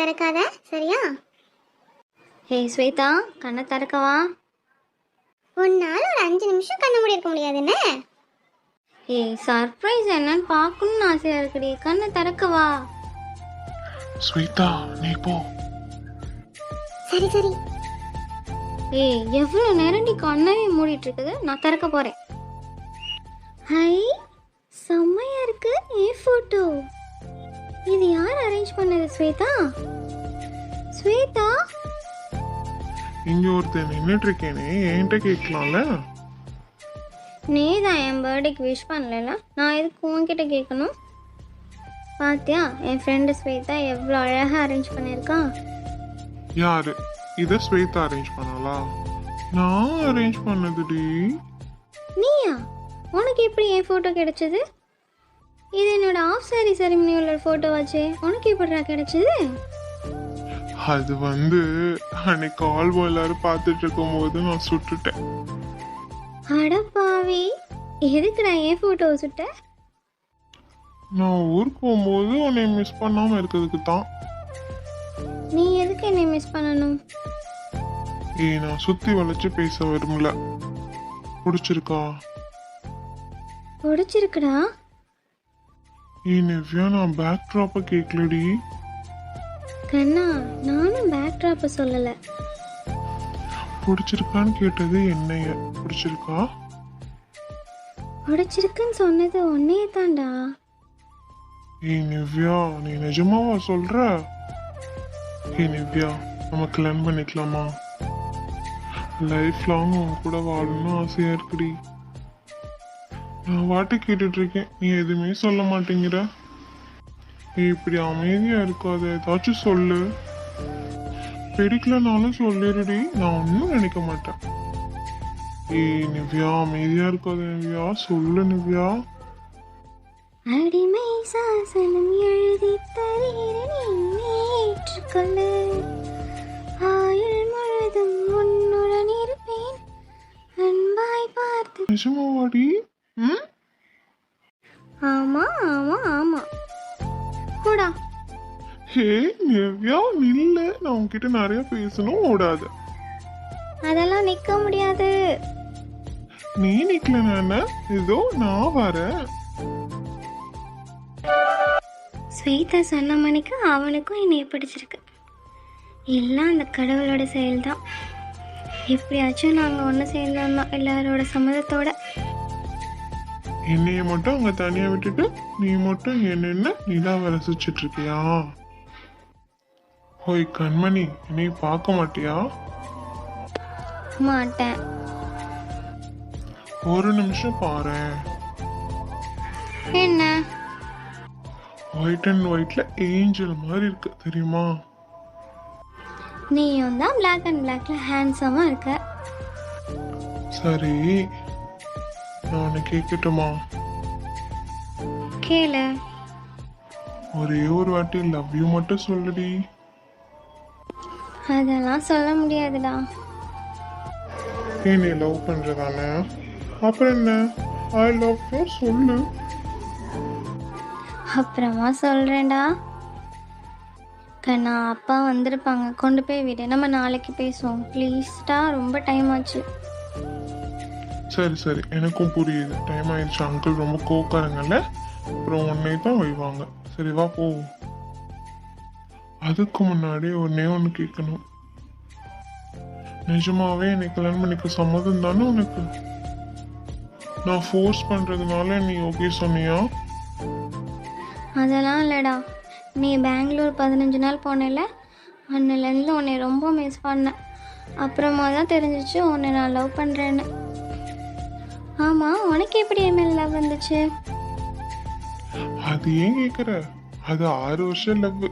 திறக்காத சரியா? ஹே ஸ்வேதா கண்ணை திறக்கவா? உன்னால ஒரு அஞ்சு நிமிஷம் கண்ண மூடி இருக்க முடியாது என்ன? ஏய் சர்ப்ரைஸ் என்னன்னு பார்க்கணும்னு ஆசையாக இருக்குடி. கண்ணை திறக்கவா? ஸ்வேதா நீ போ. சரி சரி. ஏய் எவ்வளோ நேரம் நீ கண்ணவே மூடிட்டு இருக்குது நான் திறக்க போகிறேன் ஹை செம்மையா இருக்கு ஏ ஃபோட்டோ இது யார் அரேஞ்ச் பண்ணது ஸ்வேதா? ஸ்வேதா? இங்க ஒருத்தன் நின்னுட்டு இருக்கேனே என்கிட்ட கேட்கலாம்ல? நீ தான் என் பர்த்டேக்கு விஷ் பண்ணல நான் எதுக்கு உன்கிட்ட கேட்கணும்? பாத்தியா என் ஃப்ரெண்டு ஸ்வேதா எவ்வளோ அழகாக அரேஞ்ச் பண்ணியிருக்கா? யாரு? இத ஸ்வேதா அரேஞ்ச் பண்ணாளா? நான் அரேஞ்ச் பண்ணதுடி நீயா? உனக்கு எப்படி என் ஃபோட்டோ கிடைச்சது? இது என்னோட ஆஃப் சாரி செரிமனியோட ஃபோட்டோ வச்சே. உனக்கு எப்படிடா கிடைச்சது? அது வந்து அன்னைக்கு கால் எல்லாரும் பார்த்துட்டு இருக்கும்போது நான் சுட்டுட்டேன். அட பாவி. எதுக்குடா என் ஃபோட்டோவை சுட்ட? நான் ஊருக்கு போகும்போது உன்னை மிஸ் பண்ணாம இருக்கிறதுக்கு தான். நீ எதுக்கு என்னை மிஸ் பண்ணணும்? ஏய் நான் சுத்தி வளைச்சு பேச விரும்பல. பிடிச்சிருக்கா? பிடிச்சிருக்குடா. ஏய் நிவ்யா நான் பேக் ட்ராப்பை கேட்கலடி கண்ணா நானும் பேக் ட்ராப்பை சொல்லலை. பிடிச்சிருக்கான்னு கேட்டது என்னைய. பிடிச்சிருக்கா? பிடிச்சிருக்குன்னு சொன்னது ஒன்னே தான்டா ஏய் நிவ்யா நீ நிஜமாவா சொல்ற? ஏய் நிவ்யா நம்ம கல்யாணம் பண்ணிக்கலாமா? லைஃப் லாங் உன் கூட வாழணும்னு ஆசையா இருக்குடி. நான் வாட்டி கேட்டுட்டு இருக்கேன் நீ எதுவுமே சொல்ல மாட்டேங்கிற. நீ இப்படி அமைதியா இருக்காத. ஏதாச்சும் சொல்லு. பிடிக்கலனாலும் சொல்லிடுடி நான் ஒன்றும் நினைக்க மாட்டேன். ஏய் நிவ்யா அமைதியா இருக்காத நிவ்யா. சொல்லு நிவ்யா. அடிமை சாசனம் எழுதி தருகிறேன். ஏற்றுக்கொள்ளு. ஆயுள் முழுதும் உன்னுடன் இருப்பேன். அன்பாய் பார்த்து நிஜமாவாடி? ம்? ஆமா ஆமா ஆமா. கூடா ஹே நிவ்யா நில்லு. நான் உன்கிட்ட நிறைய பேசணும் ஓடாத. அதெல்லாம் நிக்க முடியாது. நீ நிக்கல நானே இதோ நான் வரேன். ஸ்வேதா சொன்ன மணிக்கு அவனுக்கும் என்னைய பிடிச்சிருக்கு. எல்லாம் அந்த கடவுளோட செயல்தான். எப்படியாச்சும் நாங்கள் ஒன்று சேர்ந்தோம் எல்லாரோட சம்மதத்தோட என்னைய மட்டும் அங்க தனியா விட்டுட்டு நீ மட்டும் நின்று நிலாவை ரசிச்சிட்டு இருக்கியா ஹோய் கண்மணி என்னை பார்க்க மாட்டியா? மாட்டேன். ஒரு நிமிஷம் பாரேன் என்ன? ஒயிட் அண்ட் ஒயிட்ல ஏஞ்சல் மாதிரி இருக்கு தெரியுமா? நீயும் தான் பிளாக் அண்ட் பிளாக்ல ஹேண்ட்ஸமாக இருக்க. சரி. நான் உன்னை கேட்கட்டுமா கேளு. ஒரே ஒரு வாட்டி லவ் யூ மட்டும் சொல்லுடி. அதெல்லாம் சொல்ல முடியாதுடா. நீ லவ் பண்றதானே? அப்புறம் என்ன? ஐ லவ் யூ சொல்லு. அப்புறமா சொல்கிறேன்டா கண்ணா அப்பா வந்திருப்பாங்க. கொண்டு போய் விடு. நம்ம நாளைக்கு பேசுவோம். ப்ளீஸ்டா ரொம்ப டைம் ஆச்சு. சரி சரி. எனக்கும் புரியுது. டைம் ஆயிடுச்சு. அங்கிள் ரொம்ப கோக்காரங்கல்ல அப்புறம் உன்னை தான் வைவாங்க சரி வா போ அதுக்கு முன்னாடி ஒன்னே ஒன்று கேட்கணும். நிஜமாவே என்னை கல்யாணம் பண்ணிக்க சம்மதம் தானே உனக்கு? நான் ஃபோர்ஸ் பண்ணுறதுனால நீ ஓகே சொன்னியா? அதெல்லாம் இல்லைடா. நீ பெங்களூர் பதினஞ்சு நாள் போனேல அன்னிலேருந்து உன்னை ரொம்ப மிஸ் பண்ணேன். அப்புறமா தான் தெரிஞ்சிச்சு உன்னை நான் லவ் பண்ணுறேன்னு ஆமாம் உனக்கு எப்படி என் மேல் லவ் வந்துச்சு? அது ஏன் கேட்குற அது ஆறு வருஷம் லவ்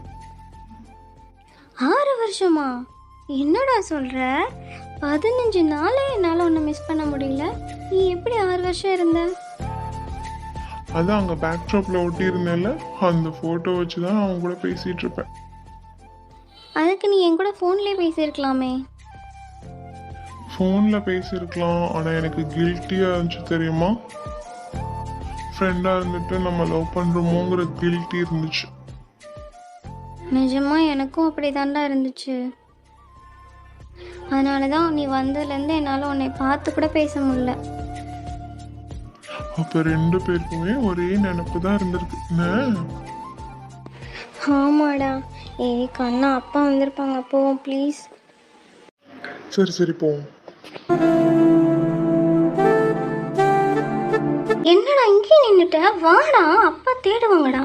ஆறு வருஷமா? என்னடா சொல்கிற பதினஞ்சு நாளே என்னால் உன்னை மிஸ் பண்ண முடியல. நீ எப்படி ஆறு வருஷம் இருந்த? அதான் அங்கே பேக் ட்ராப்பில் ஒட்டி இருந்தேன்ல அந்த ஃபோட்டோ வச்சு தான் அவன் கூட பேசிட்டு இருப்பேன். அதுக்கு நீ என் கூட ஃபோன்லேயே பேசியிருக்கலாமே. ஃபோனில் பேசியிருக்கலாம். ஆனால் எனக்கு கில்ட்டியாக இருந்துச்சு தெரியுமா? ஃப்ரெண்டாக இருந்துட்டு நம்ம லவ் பண்ணுறோமோங்கிற கில்ட்டி இருந்துச்சு. நிஜமா எனக்கும் அப்படி தாண்டா இருந்துச்சு. அதனால தான் நீ வந்ததுலேருந்து என்னால் உன்னை பார்த்து கூட பேச முடியல. அப்ப ரெண்டு பேருக்குமே ஒரே நினப்பு தான் இருந்திருக்கு ஆமாடா. ஏய் கண்ணா அப்பா வந்திருப்பாங்க. போவோம் ப்ளீஸ் சரி சரி போவோம். என்னடா இங்கேயே நின்றுட்ட வாடா அப்பா தேடுவாங்கடா.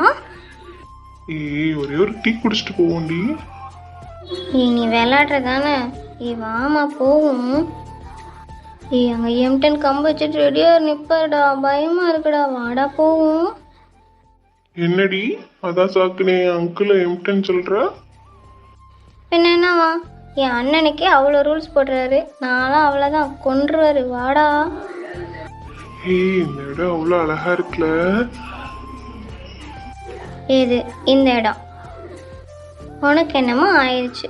ஏய் ஒரே ஒரு டீ குடிச்சிட்டு போவோண்டி ஏய் நீ விளாட்றதானே ஏய் வாமா போவோம். ஏய் அங்கே எம்டன் கம்பு வச்சுட்டு ரெடியாக நிப்பாடா பயமாக இருக்குடா. வாடா போவோம். என்னடி? அதான் சாக்குனே அங்கிள் எம்டன் சொல்ற? பின்ன என்னவா? என் அண்ணனுக்கே அவ்வளோ ரூல்ஸ் போடுறாரு. நான்லாம் அவ்வளோதான். கொன்றுவாரு. வாடா. ஏய் இந்த இடம் அவ்வளோ அழகா இருக்குல்ல. இது இந்த இடம். உனக்கு என்னமோ ஆயிடுச்சு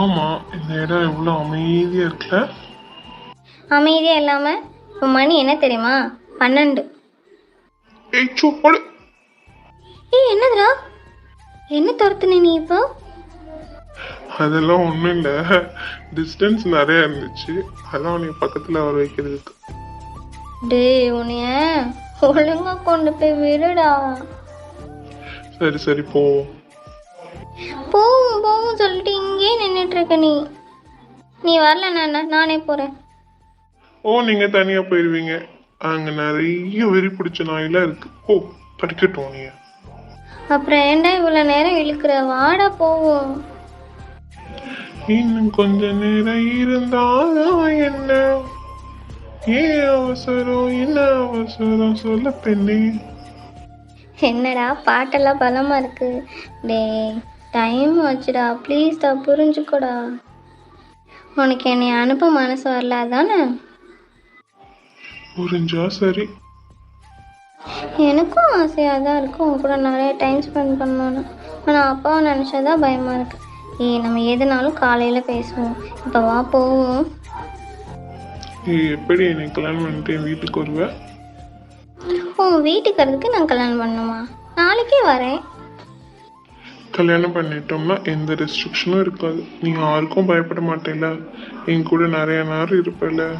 ஆமா இந்த இடம் எவ்வளோ அமைதியா இருக்குல்ல. அமைதியாக இல்லாமல் இப்போ மணி என்ன தெரியுமா? பன்னெண்டு. ஏய் சூப்படு ஏய் என்னதுடா? என்ன துரத்துன நீ இப்போ? அதெல்லாம் ஒன்றும் இல்லை. டிஸ்டன்ஸ் நிறைய இருந்துச்சு. அதான் நீ பக்கத்தில் வர வைக்கிறதுக்கு. டேய் உன்னைய ஒழுங்கா கொண்டு போய் விடுடா. சரி சரி போவோம் போவும் போவும் சொல்லிட்டு இங்கேயே நின்றுட்டு இருக்க நீ. நீ வரல நான் நானே போகிறேன் ஓ நீங்க தனியா போயிருவீங்க. அங்க நிறைய வெறி பிடிச்ச நாயெல்லாம் இருக்கு. ஓ படிக்கட்டும் நீங்க அப்புறம் ஏன்டா இவ்வளோ நேரம் இழுக்கிற? வாடா போவோம். இன்னும் கொஞ்ச நேரம் இருந்தாலும் என்ன? ஏன் அவசரம் என்ன அவசரம்? சொல்ல பெண்ணே. என்னடா பாட்டெல்லாம் பலமா இருக்கு. டேய் டைம் ஆச்சுடா. ப்ளீஸ்டா புரிஞ்சுக்கோடா. உனக்கு என்னை அனுப்ப மனசு வரல அதானே புரிஞ்சா சரி. எனக்கும் ஆசையாக தான் இருக்கும் உன் கூட நிறைய டைம் ஸ்பெண்ட் பண்ணணும்னு. ஆனால் அப்பாவை நினச்சாதான் பயமாக இருக்கு. ஏய் நம்ம எதுனாலும் காலையில் பேசுவோம். இப்போ வா போவோம். நீ எப்படி என்னை கல்யாணம் பண்ணிட்டு என் வீட்டுக்கு வருவ? உன் வீட்டுக்கு வரதுக்கு நான் கல்யாணம் பண்ணுமா? நாளைக்கே வரேன். கல்யாணம் பண்ணிட்டோம்னா எந்த ரெஸ்ட்ரிக்ஷனும் இருக்காது. நீ யாருக்கும் பயப்பட மாட்டேல. என் கூட நிறைய நேரம் இருப்பல.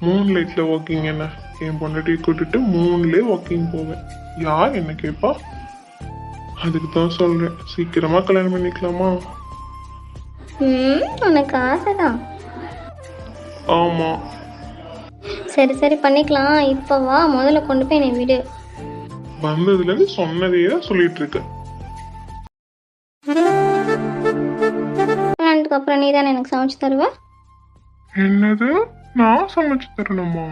மூணு லைட்ல வாக்கிங் என்ன? என் பொண்டாட்டியை கூட்டிட்டு மூணுலேயே வாக்கிங் போவேன். யார் என்ன கேட்பா அதுக்கு தான் சொல்றேன். சீக்கிரமா கல்யாணம் பண்ணிக்கலாமா? ம் உனக்கு ஆசை தான் ஆமா. சரி சரி பண்ணிக்கலாம். இப்போ வா முதல்ல கொண்டு போய் என்னை விடு. வந்ததுல இருந்து சொன்னதையே தான் சொல்லிட்டு இருக்க கல்யாணத்துக்கு அப்புறம் நீ தானே எனக்கு சமைச்சு தருவ? என்னது? நான் சமைச்சு தரணுமா?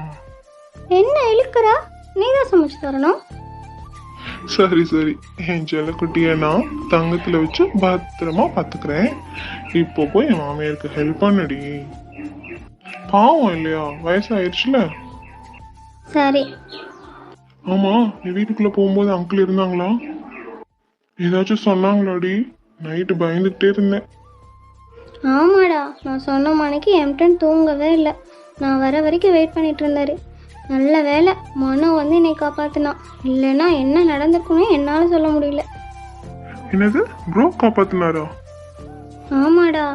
என்ன இழுக்கிறா? நீ தான் சமைச்சு தரணும்? சரி சரி. என் செல்லக்குட்டியை நான் தங்கத்துல வச்சு பத்திரமா பாத்துக்கிறேன். இப்போ போய் என் மாமியாருக்கு ஹெல்ப் பண்ணுடி. பாவம் இல்லையா? வயசாயிருச்சுல? சரி. ஆமா நீ வீட்டுக்குள்ள போகும்போது அங்கிள் இருந்தாங்களா? ஏதாச்சும் சொன்னாங்களாடி? நைட்டு பயந்துகிட்டே இருந்தேன். ஆமாடா. நான் சொன்ன மணிக்கு எம்டன் தூங்கவே இல்லை. நான் வர வரைக்கும் வெயிட் பண்ணிட்டு இருந்தாரு. நல்ல வேலை. மனோ வந்து என்னை காப்பாத்தினான் இல்லைன்னா என்ன நடந்திருக்குன்னு என்னால் சொல்ல முடியல. என்னது? ப்ரோ காப்பாத்தினாரா? ஆமாடா.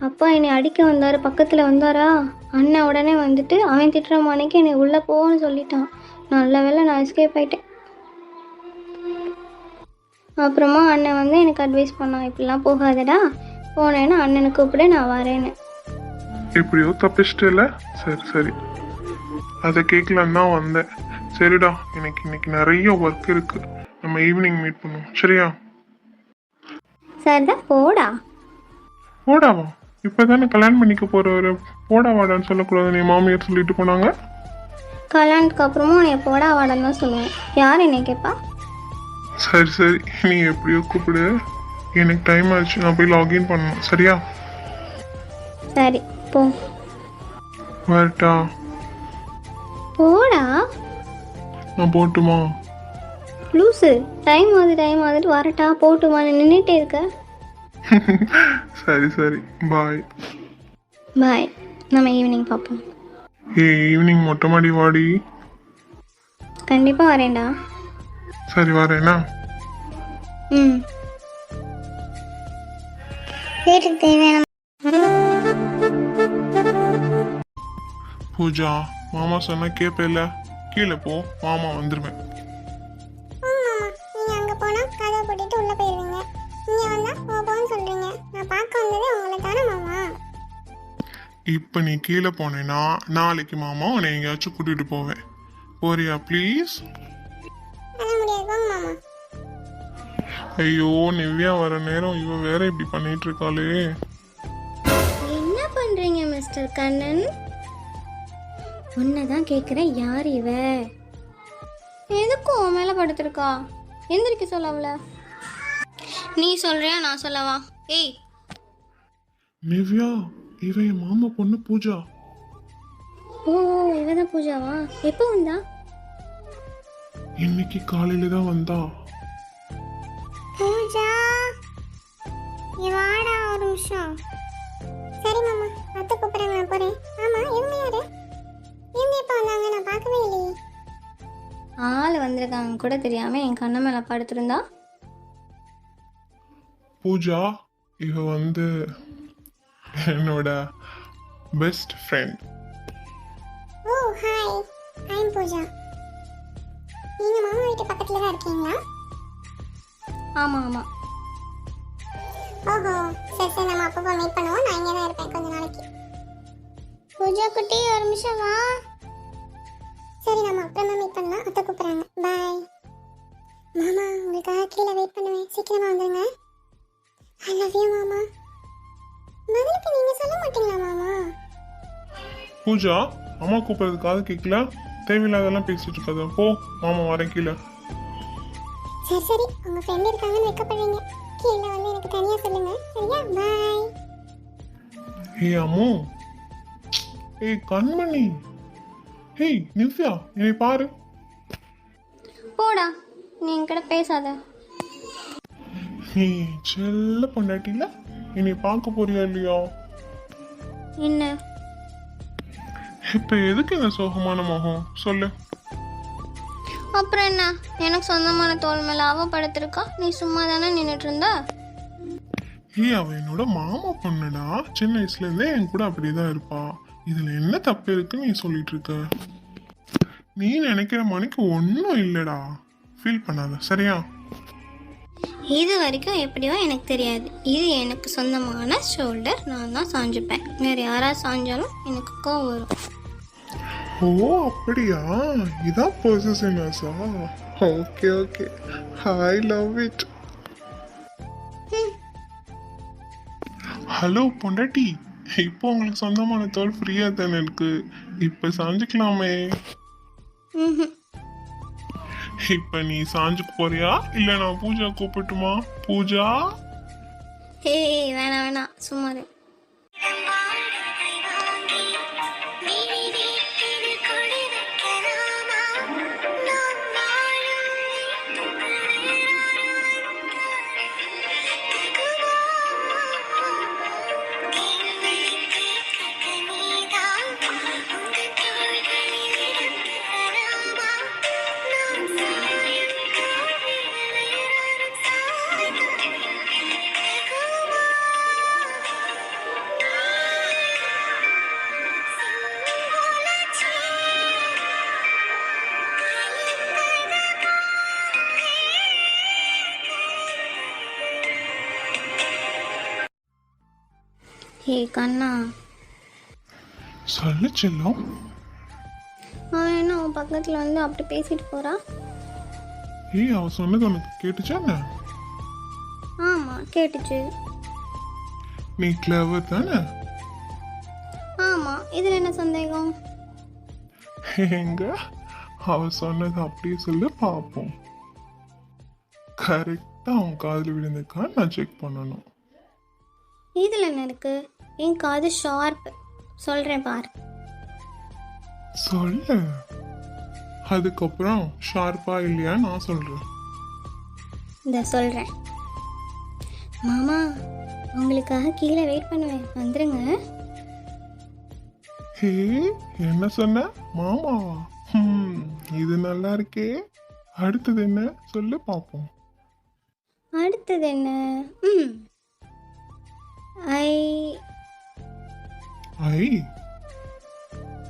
அப்பா என்னை அடிக்க வந்தார் பக்கத்தில் வந்தாரா? அண்ணன் உடனே வந்துட்டு அவன் திட்டுற மணிக்கு என்னை உள்ளே போன்னு சொல்லிட்டான். நல்ல வேளை நான் எஸ்கேப் ஆயிட்டேன். அப்புறமா அண்ணன் வந்து எனக்கு அட்வைஸ் பண்ணான் இப்படிலாம் போகாதடா. போனேன்னா அண்ணனை கூப்பிடு நான் வரேன்னு. எப்படியோ தப்பிச்சிட்டல. சரி சரி. அதை கேட்கலான்னு தான் வந்தேன். சரிடா எனக்கு இன்னைக்கு நிறைய ஒர்க் இருக்கு. நம்ம ஈவினிங் மீட் பண்ணுவோம். சரியா? சரிதான் போடா. போடாவா? இப்பதானே கல்யாணம் பண்ணிக்க போறவரு. போடா வாடான்னு சொல்லக்கூடாது நீ மாமியார் சொல்லிட்டு போனாங்க. கல்யாணத்துக்கு அப்புறமும் உன்னை போடா வாடன்னு தான் சொல்லுவேன் யார் என்னை கேட்பா சரி சரி. நீ எப்படியோ கூப்பிடு. எனக்கு டைம் ஆச்சு. நான் போய் லாகின் பண்ணணும். சரியா? சரி போ. வரட்டா. போடா. நான் போட்டுமா? லூசு டைம் ஆகுது டைம் ஆகுது. வரட்டா போட்டுமா நின்றுட்டே இருக்க. சரி சரி. பாய் பாய் நம்ம ஈவினிங் பார்ப்போம் ஏய் ஈவினிங் மொட்டை மாடி வாடி. கண்டிப்பாக வரேன்டா. சரி வரேனா ம். வீட்டுக்கு தேவையான பூஜா. மாமா சொன்னா கேப்பேல கீழே போ மாமா வந்துருவேன். மாமா நீங்க அங்க போனா கதவை போட்டுட்டு உள்ள போயிருவீங்க. இங்க வந்தா போ போன்னு சொல்றீங்க. நான் பார்க்க வந்ததே உங்களை தானே மாமா? இப்போ நீ கீழே போனேன்னா நாளைக்கு மாமா உன்னை எங்கேயாச்சும் கூட்டிட்டு போவேன். போறியா ப்ளீஸ் முடியாது மாமா. ஐயோ நிவ்யா வர நேரம் இவ வேற இப்படி பண்ணிட்டு இருக்காளே. என்ன பண்றீங்க மிஸ்டர் கண்ணன்? உன்னை தான் கேட்குறேன் யார் இவ? எதுக்கும் உன் மேலே படுத்திருக்கா? எந்திரிக்க சொல்ல அவள. நீ சொல்றியா நான் சொல்லவா? ஏய். நிவ்யா இவ என் மாமா பொண்ணு பூஜா. ஓ இவ தான் பூஜாவா? எப்போ வந்தா? இன்னைக்கு காலையில தான் வந்தா. பூஜா வாடா ஒரு நிமிஷம். சரி மாமா அத்தை கூப்பிடுறாங்க நான் போறேன். ஆமா இவங்க யாரு? எப்போ வந்தாங்க நான் பார்க்கவே இல்லையே. ஆள் வந்திருக்காங்க கூட தெரியாம என் கண்ணு மேலே படுத்திருந்தா பூஜா இவ வந்து என்னோட best friend oh hi I'm Pooja. நீங்க மாமா வீட்டு பக்கத்துல தான் இருக்கீங்களா? ஆமாம் ஆமாம் ஓஹோ சரி சரி நம்ம அப்பப்போ மீட் பண்ணுவோம். நான் இங்கே தான் இருப்பேன் கொஞ்ச நாளைக்கு. பூஜா குட்டி ஒரு நிமிஷம் வா. சரி நம்ம அப்புறமா மீட் பண்ணலாம். அத்தை கூப்பிட்றாங்க. பாய் மாமா உங்களுக்காக கீழே வெயிட் பண்ணுவேன். சீக்கிரமா வந்துருங்க. ஐ லவ் யூ மாமா. பதிலுக்கு நீங்க சொல்ல மாட்டீங்களா மாமா? பூஜா அம்மா கூப்பிடுறது காது கேட்கல தேவையில்லாதெல்லாம் பேசிட்டு இருக்காத. போ மாமா வரேன் கீழே. சரி சரி. உங்க ஃப்ரெண்ட் இருக்காங்கன்னு வைக்கப்படுறீங்க கீழே வந்து எனக்கு தனியா சொல்லுங்க. சரியா? பாய் ஹே அம்மு. ஏய் கண்மணி. ஹேய் நிவ்யா என்னை பாரு. போடா நீ என்கிட்ட பேசாத. நீ செல்ல பொண்டாட்டில என்னை பார்க்க போறியா இல்லையா? என்ன? இப்ப எதுக்கு இந்த சோகமான முகம்? சொல்லு. அப்புறம் என்ன? எனக்கு சொந்தமான தோல் மேலே அவ படுத்திருக்கா நீ சும்மா தானே நின்றுட்டு இருந்தா ஏய் அவ என்னோட மாமா பொண்ணுடா. சின்ன வயசுல இருந்தே என் கூட அப்படிதான் இருப்பா. இதுல என்ன தப்பு இருக்குன்னு நீ சொல்லிட்டு இருக்க? நீ நினைக்கிற மணிக்கு ஒன்றும் இல்லடா. ஃபீல் பண்ணாத சரியா? இது வரைக்கும் எப்படியோ எனக்கு தெரியாது. இது எனக்கு சொந்தமான ஷோல்டர் நான் தான் சாஞ்சுப்பேன். வேறு யாராவது சாஞ்சாலும் எனக்கு கோவம் வரும். ஓ அப்படியா? இதான் பொசிஷனஸா okay okay I love it hello பொண்டாட்டி. இப்போ உங்களுக்கு சொந்தமான தோல் ஃப்ரீயா தானே இருக்கு? இப்போ சாஞ்சுக்கலாமே. இப்போ இப்ப நீ சாஞ்சுக்கு போறியா? இல்ல நான் பூஜா கூப்பிட்டுமா? பூஜா? ஏய் வேணாம் வேணாம். சும்மா கண்ணா. சொல்லு செல்லம். அவன் என்ன பக்கத்தில் வந்து அப்படி பேசிட்டு போறா? ஏய் அவ சொன்னது உனக்கு கேட்டுச்சா என்ன? ஆமாம் கேட்டுச்சு. நீ கிளவர் தானே? ஆமாம் இதில் என்ன சந்தேகம்? எங்க அவ சொன்னது அப்படியே சொல்லு பார்ப்போம் கரெக்டா அவன் காதுல விழுந்திருக்கா நான் செக் பண்ணணும். இதில் என்ன இருக்கு? என் காது ஷார்ப் சொல்கிறேன் பார். சொல்லு. அதுக்கப்புறம் ஷார்ப்பா இல்லையா நான் சொல்றேன். இந்த சொல்கிறேன் மாமா உங்களுக்காக கீழே வெயிட் பண்ணுவேன். வந்துருங்க. ஹே என்ன சொன்ன? மாமாவா ஹம், இது நல்லா இருக்கே. அடுத்தது என்ன? சொல்லு பார்ப்போம் அடுத்தது என்ன? ம் ஐ ஐ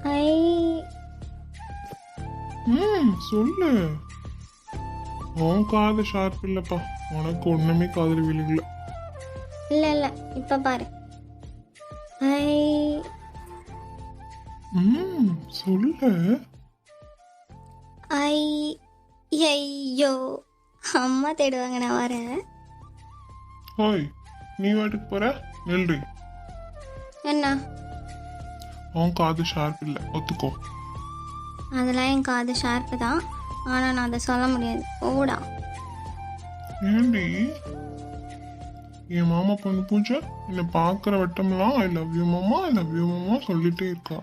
ஐ ம் சொல்லு. உன் காது ஷார்ப் இல்லப்பா. உனக்கு ஒண்ணுமே காதல் விழுகல. இல்லை இல்லை. இப்போ பாரு. ஐ ம் சொல்லு. ஐ ஐயோ அம்மா தேடுவாங்க நான் வரேன். ஓய் நீ வாட்டுக்கு போற? நில்றி. என்ன? உன் காது ஷார்ப் இல்லை. ஒத்துக்கோ. அதெல்லாம் என் காது ஷார்ப்பு தான். ஆனால் நான் அதை சொல்ல முடியாது. ஓடா ஏண்டி? என் மாமா பொண்ணு பூஜை என்னை பார்க்குற வட்டம்லாம் ஐ லவ் யூ மாமா ஐ லவ் யூ மாமா சொல்லிட்டே இருக்கா.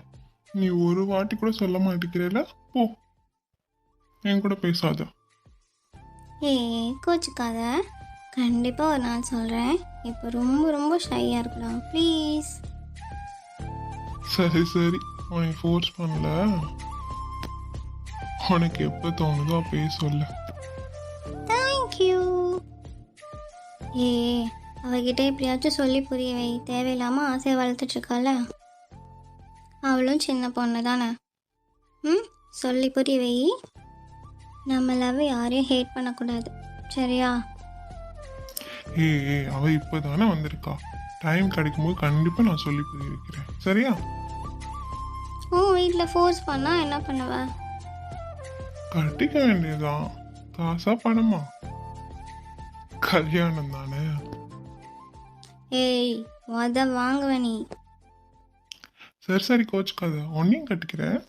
நீ ஒரு வாட்டி கூட சொல்ல மாட்டேங்கிறல? போ. என் கூட பேசாத. ஏ கோச்சுக்காத. கண்டிப்பாக ஒரு நாள் சொல்கிறேன் இப்போ ரொம்ப ரொம்ப ஷையாக இருக்கலாம். ப்ளீஸ் சரி சரி. உன்னை ஃபோர்ஸ் பண்ணல. உனக்கு எப்போ தோணுதோ அப்பயே சொல்லு. தேங்க்யூ ஏ அவகிட்ட எப்படியாச்சும் சொல்லி புரிய வை. தேவையில்லாமல் ஆசையை வளர்த்துட்ருக்கால. அவளும் சின்ன பொண்ணு தானே. ம் சொல்லி புரிய வை. நம்ம லவ் யாரையும் ஹேட் பண்ணக்கூடாது. சரியா? ஏய் அவ இப்போதானே வந்திருக்கா. டைம் கிடைக்கும்போது கண்டிப்பாக நான் சொல்லி புரிய வைக்கிறேன் சரியா? உன் வீட்டில் ஃபோர்ஸ் பண்ணால் என்ன பண்ணுவ? கட்டிக்க வேண்டியதுதான். காசா பணமா? கல்யாணம் தானே? ஏய் உத வாங்குவ நீ. சரி சரி கோச்சுக்காத. ஒன்னையும் கட்டிக்கிறேன்.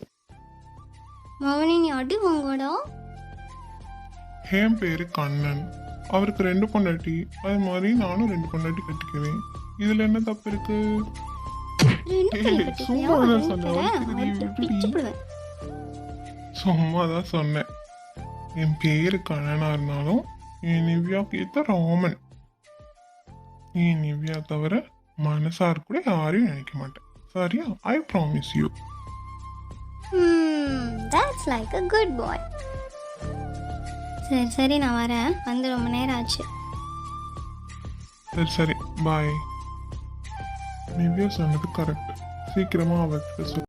மவனி நீ அடி வாங்குவடா? என் பேரு கண்ணன். அவருக்கு ரெண்டு பொண்டாட்டி. அது மாதிரி நானும் ரெண்டு பொண்டாட்டி கட்டிக்குவேன் இதுல என்ன தப்பு இருக்கு ரெண்டு கை ஏய், கட்டிப்பியா? சும்மா தான் ரெண்டு சொன்னேன். பேரை வலிக்குதுடி, அடிச்சு விட்டுடி. பிச்சுப்புடுவேன். சும்மா தான் சொன்னேன் என் பேரு கண்ணனா இருந்தாலும் என் நிவ்யாக்கு ஏத்த ராமன் என் நிவ்யா தவிர மனசார் கூட யாரையும் நினைக்க மாட்டேன் சரியா I promise you that's like a good boy. சரி சரி நான் வரேன் வந்து ரொம்ப நேரம் ஆச்சு சரி சரி பாய் நிவ்யா சொன்னது கரெக்ட் சீக்கிரமா அவர்கிட்ட சொல்லு